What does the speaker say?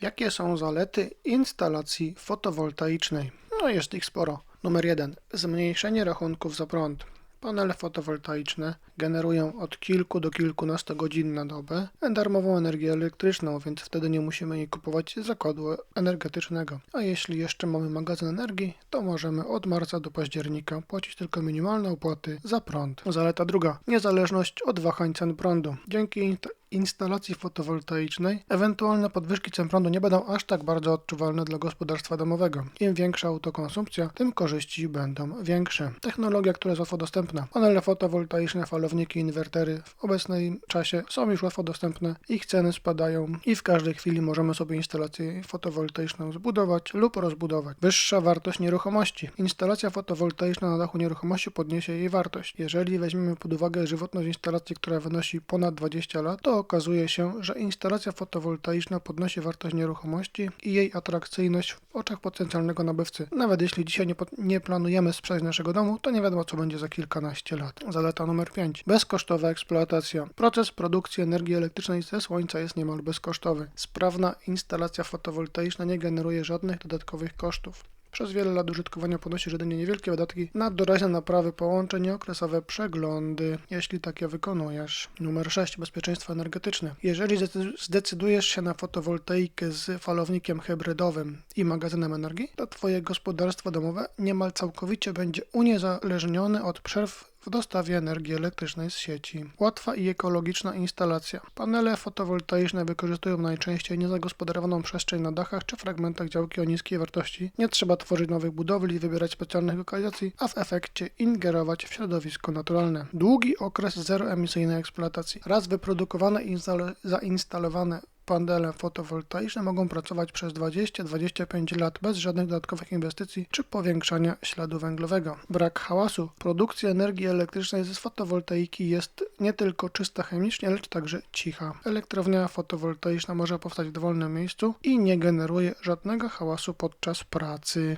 Jakie są zalety instalacji fotowoltaicznej? No jest ich sporo. Numer 1. Zmniejszenie rachunków za prąd. Panele fotowoltaiczne generują od kilku do kilkunastu godzin na dobę darmową energię elektryczną, więc wtedy nie musimy jej kupować z zakładu energetycznego. A jeśli jeszcze mamy magazyn energii, to możemy od marca do października płacić tylko minimalne opłaty za prąd. Zaleta druga. Niezależność od wahań cen prądu. Dzięki instalacji fotowoltaicznej ewentualne podwyżki cen prądu nie będą aż tak bardzo odczuwalne dla gospodarstwa domowego. Im większa autokonsumpcja, tym korzyści będą większe. Technologia, która jest łatwo dostępna. Panele fotowoltaiczne, falowniki, inwertery w obecnym czasie są już łatwo dostępne, ich ceny spadają i w każdej chwili możemy sobie instalację fotowoltaiczną zbudować lub rozbudować. Wyższa wartość nieruchomości. Instalacja fotowoltaiczna na dachu nieruchomości podniesie jej wartość. Jeżeli weźmiemy pod uwagę żywotność instalacji, która wynosi ponad 20 lat, to okazuje się, że instalacja fotowoltaiczna podnosi wartość nieruchomości i jej atrakcyjność w oczach potencjalnego nabywcy. Nawet jeśli dzisiaj nie, nie planujemy sprzedać naszego domu, to nie wiadomo co będzie za kilkanaście lat. Zaleta numer 5. Bezkosztowa eksploatacja. Proces produkcji energii elektrycznej ze słońca jest niemal bezkosztowy. Sprawna instalacja fotowoltaiczna nie generuje żadnych dodatkowych kosztów. Przez wiele lat użytkowania ponosi jedynie niewielkie wydatki na doraźne naprawy połączeń i okresowe przeglądy, jeśli takie wykonujesz. Numer 6. Bezpieczeństwo energetyczne. Jeżeli zdecy- zdecydujesz się na fotowoltaikę z falownikiem hybrydowym i magazynem energii, to Twoje gospodarstwo domowe niemal całkowicie będzie uniezależnione od przerw w dostawie energii elektrycznej z sieci. Łatwa i ekologiczna instalacja. Panele fotowoltaiczne wykorzystują najczęściej niezagospodarowaną przestrzeń na dachach czy fragmentach działki o niskiej wartości. Nie trzeba tworzyć nowych budowli, wybierać specjalnych lokalizacji, a w efekcie ingerować w środowisko naturalne. Długi okres zeroemisyjnej eksploatacji. Raz wyprodukowane i zainstalowane Panele fotowoltaiczne mogą pracować przez 20-25 lat bez żadnych dodatkowych inwestycji czy powiększania śladu węglowego. Brak hałasu. Produkcja energii elektrycznej z fotowoltaiki jest nie tylko czysta chemicznie, lecz także cicha. Elektrownia fotowoltaiczna może powstać w dowolnym miejscu i nie generuje żadnego hałasu podczas pracy.